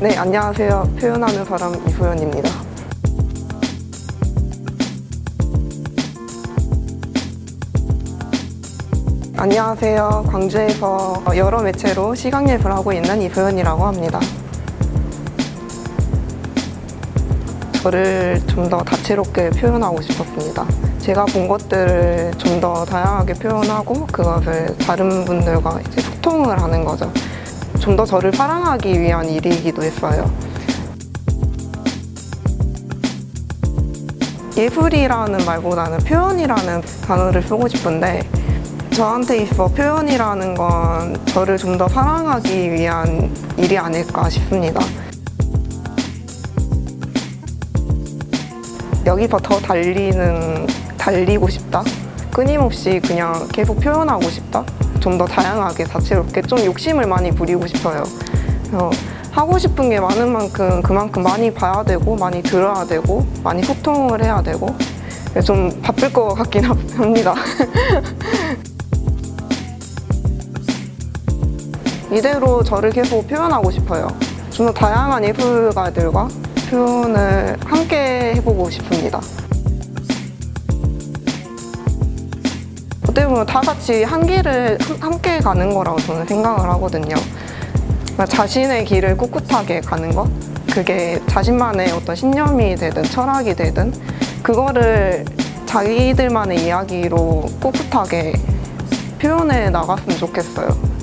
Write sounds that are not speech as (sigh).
네, 안녕하세요. 표현하는 사람 이소연입니다. 안녕하세요. 광주에서 여러 매체로 시각 예술 하고 있는 이소연이라고 합니다. 저를 좀 더 다채롭게 표현하고 싶었습니다. 제가 본 것들을 좀 더 다양하게 표현하고 그것을 다른 분들과 소통을 하는 거죠. 좀 더 저를 사랑하기 위한 일이기도 했어요. 예술이라는 말보다는 표현이라는 단어를 쓰고 싶은데 저한테 있어 표현이라는 건 저를 좀 더 사랑하기 위한 일이 아닐까 싶습니다. 여기서 더 달리는 달리고 싶다. 끊임없이 그냥 계속 표현하고 싶다. 좀 더 다양하게 다채롭게 좀 욕심을 많이 부리고 싶어요. 그래서 하고 싶은 게 많은 만큼 그만큼 많이 봐야 되고 많이 들어야 되고 많이 소통을 해야 되고 좀 바쁠 것 같긴 (laughs) 합니다. (laughs) 이대로 저를 계속 표현하고 싶어요. 좀 더 다양한 예술가들과 표현을 함께 해보고 싶습니다. 보면 다 같이 한 길을 함- 함께 가는 거라고 저는 생각을 하거든요. 그러니까 자신의 길을 꿋꿋하게 가는 것? 그게 자신만의 어떤 신념이 되든 철학이 되든 그거를 자기들만의 이야기로 꿋꿋하게 표현해 나갔으면 좋겠어요.